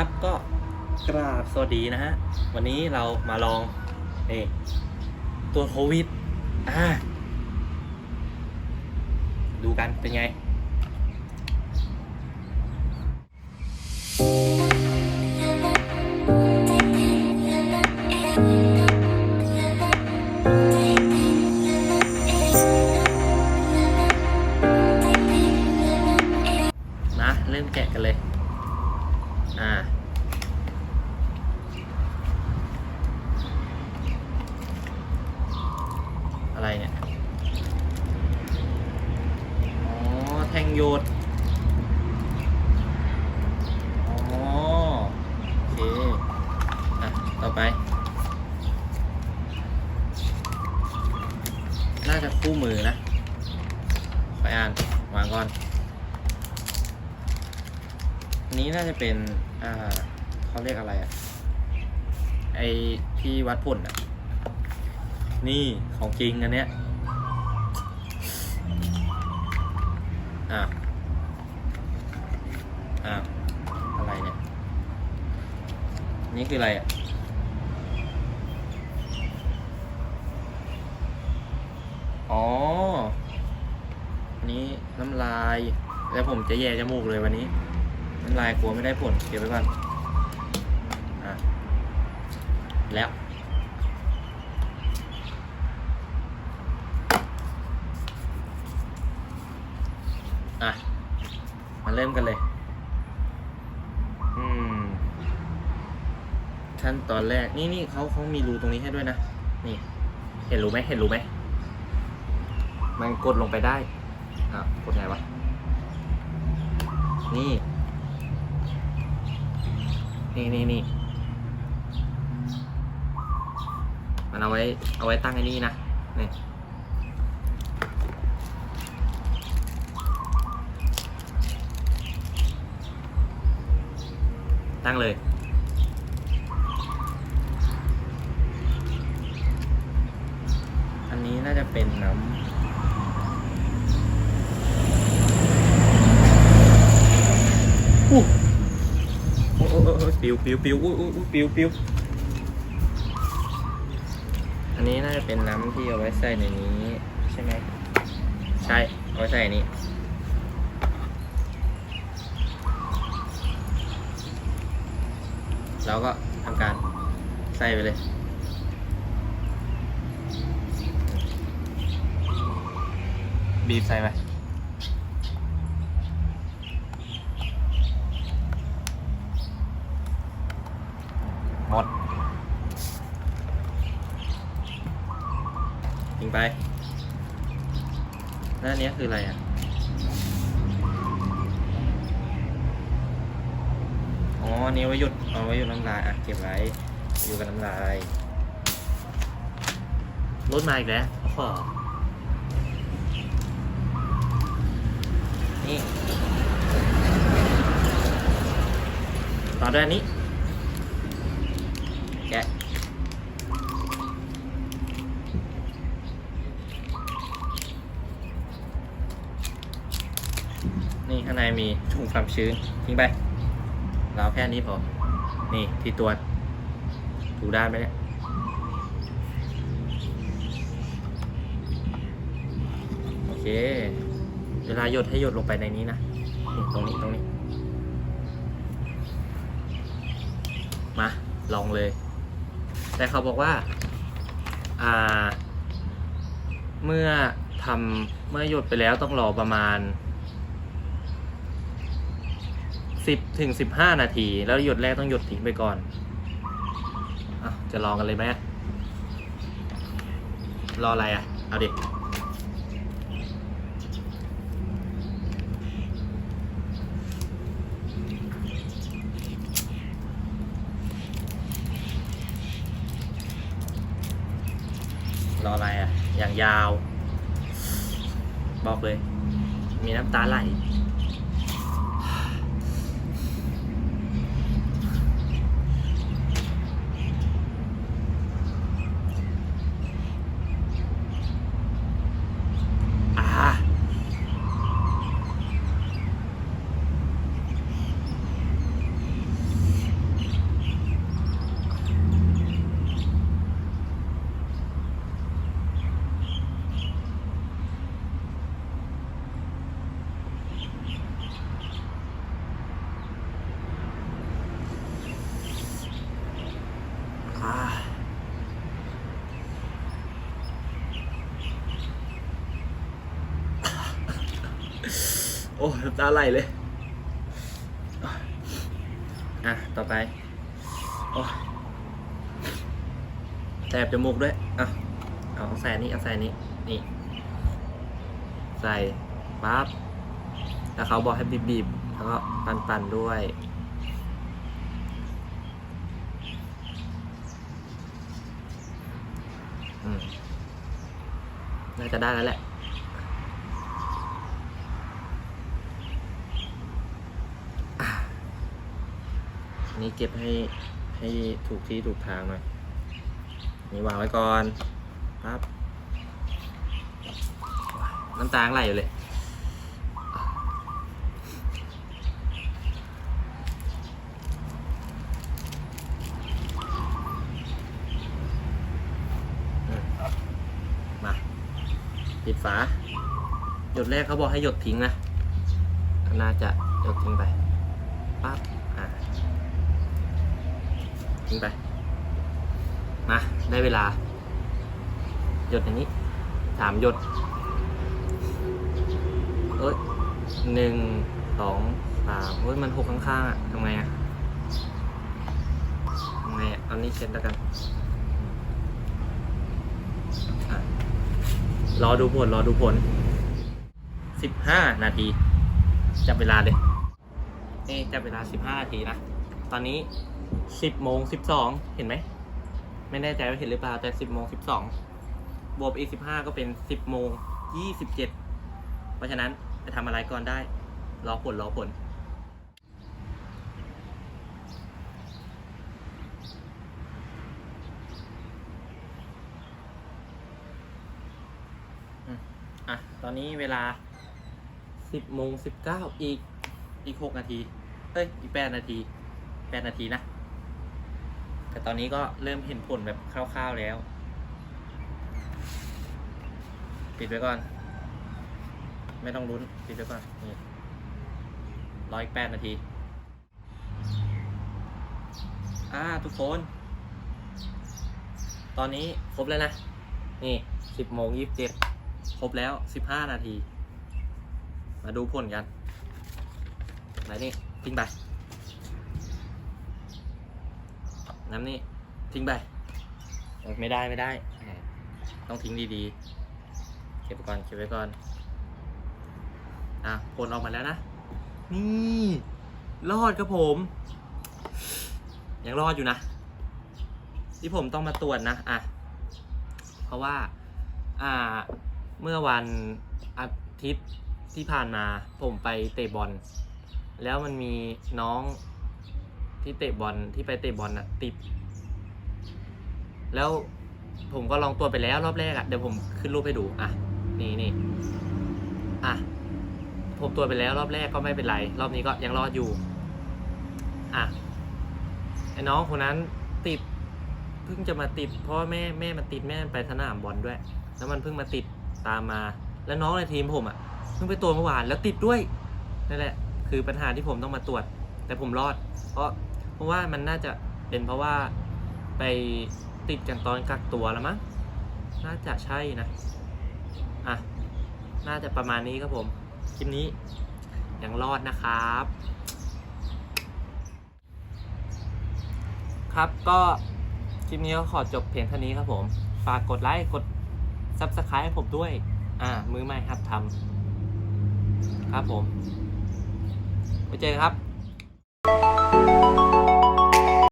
ครับก็กราบสวัสดีนะฮะ วันนี้เรามาลองนี่ตัวโควิดอ่าดูกันเป็นไง โยดอ๋อโอเคอะต่อไป น่าจะคู่มือนะไปอ่านวางก่อนอันนี้น่าจะเป็น อ่าเขาเรียกอะไรอะไอที่วัดผลอะนี่ของจริงอันเนี้ย อะอะอะไรเนี่ย นี่คืออะไรอะอ๋อนนี้น้ำลาย แล้วผมจะแย่จมูกเลยวันนี้ น้ำลายกลัวไม่ได้ผล เก็บไว้ก่อน อะ แล้ว อะ มา เริ่มกันเลย อืม ขั้นตอนแรก นี่นี่เขาเขามีรูตรงนี้ให้ด้วยนะ นี่ เห็นรูไหมเห็นรูไหม มันกดลงไปได้อะกดไงวะ นี่ นี่นี่นี่ มันเอาไว้ เอาไว้ตั้งไอ้นี่นะ นี่ ตั้งเลย อันนี้น่าจะเป็นน้ำอู้โอ้โอ้ปิวปิวปิวอู้อู้อู้ปิวปิวอันนี้น่าจะเป็นน้ำที่เอาไว้ใส่ในนี้ ใช่ไหมใช่เอาไว้ใส่ใน เราก็ทำการใส่ไปเลยบีบใส่ไปหมดทิ้งไปแล้วอันเนี้ยคืออะไรอะ อ๋ออันนี้ไว้หยุดเอาไว้หยุดน้ำลายอะเก็บไว้อยู่กับน้ำลายรถมาอีกแล้วโอ้โหนี่ต่อด้วยอันนี้ แกะนี่ข้างในมีถุงความชื้นทิ้งไป เราแค่นี้พอ นี่ที่ตัวถูได้ไหมเนี่ยโอเค เวลาหยดให้หยดลงไปในนี้นะนี่ตรงนี้ตรงนี้ มาลองเลย แต่เขาบอกว่า อ่า เมื่อทำเมื่อหยดไปแล้วต้องรอประมาณ สิบถึงสิบห้านาที แล้วหยดแรกต้องหยดทิ้งไปก่อนอะจะลองกันเลยไหมรออะไรอะ เอาดิรออะไรอะ อย่างยาว บอกเลย มีน้ำตาไหล อ่า โอ้น้ำตาไหลเลย อะ ต่อไป โอ้แสบจมูกด้วย อะ เอาใส่นี่เอาใส่นี่นี่ ใส่ปั๊บ แล้วเขาบอกให้บีบๆแล้วก็ปั่นๆด้วยอืมน่าจะได้แล้วแหละ นนี้เก็บให้ให้ถูกที่ถูกทางหน่อย นี่วางไว้ก่อนครับน้ำตาไหลอยู่เลยมาปิดฝา หยดแรกเขาบอกให้หยดทิ้งนะ น่าจะหยดทิ้งไปปั๊บ ทิ้งไปมาได้เวลา หยดอย่างนี้สามหยด เอ้ยหนึ่งสองสามเฮ้ยมันหกข้างๆอะทำไงอะทำไงอะเอานี้เช็ดแล้วกันรอดูผล รอดูผลสิบห้านาที จับเวลาเลยนี่จับเวลาสิบห้านาทีนะ ตอนนี้ สิบโมงสิบสองเห็นไหม ไม่แน่ใจว่าเห็นหรือเปล่า แต่สิบโมงสิบสองบวกอีกสิบห้าก็เป็นสิบโมงยี่สิบเจ็ดเพราะฉะนั้นจะทำอะไรก่อนได้ รอผลรอผลอะ ตอนนี้เวลาสิบโมงสิบเก้าอีก อีกหกนาที เฮ้ย อีกแปดนาทีแปดนาทีนะ แต่ตอนนี้ก็เริ่มเห็นผลแบบคร่าวๆแล้ว ปิดไว้ก่อน ไม่ต้องลุ้น ปิดไว้ก่อน นี่รออีกแปดนาที อ่า ทุกคน ตอนนี้ครบแล้วนะ นี่สิบโมงยี่สิบเจ็ดครบแล้วสิบห้านาที มาดูผลกันไหนนี่ทิ้งไป น้ำนี่ทิ้งไปเอ้ยไม่ได้ไม่ได้แหมต้องทิ้งดีๆ เก็บไว้ก่อนเก็บไว้ก่อน อะผลออกมาแล้วนะ นี่รอดครับผม ยังรอดอยู่นะ ที่ผมต้องมาตรวจนะอะเพราะว่า อ่า เมื่อวันอาทิตย์ที่ผ่านมาผมไปเตะบอล แล้วมันมีน้อง ที่เตะบอลที่ไปเตะบอลน่ะ ติด แล้วผมก็ลองตรวไปแล้วรอบแรกอะ่ะเดี๋ยวผมขึ้นรูปให้ดูอะนี่นี่อะผมตรวไปแล้วรอบแรกก็ไม่เป็นไร รอบนี้ก็ยังรอดอยู่ อะไอ้น้องคนนั้นติดเพิ่งจะมาติดเพราะแม่แม่มันติดแม่ไปสนามบอลด้วย แล้วมันเพิ่งมาติดตามมา แล้วน้องในทีมผมอะเพิ่งไปตรวจเมื่อวานแล้วติดด้วยนั่นแหละ คือปัญหาที่ผมต้องมาตรวจ แต่ผมรอด เพราะ เพราะว่ามันน่าจะเป็นเพราะว่าไปติดกันตอนกักตัวแล้วมั้งน่าจะใช่นะ อะ น่าจะประมาณนี้ครับผม คลิปนี้ยังรอดนะครับ ครับก็คลิปนี้ก็ขอจบเพียงเท่านี้ครับผม ฝากกดไลค์กด Subscribe ให้ผมด้วย อ่า มือใหม่ครับทำครับผม ไปเจอกันครับ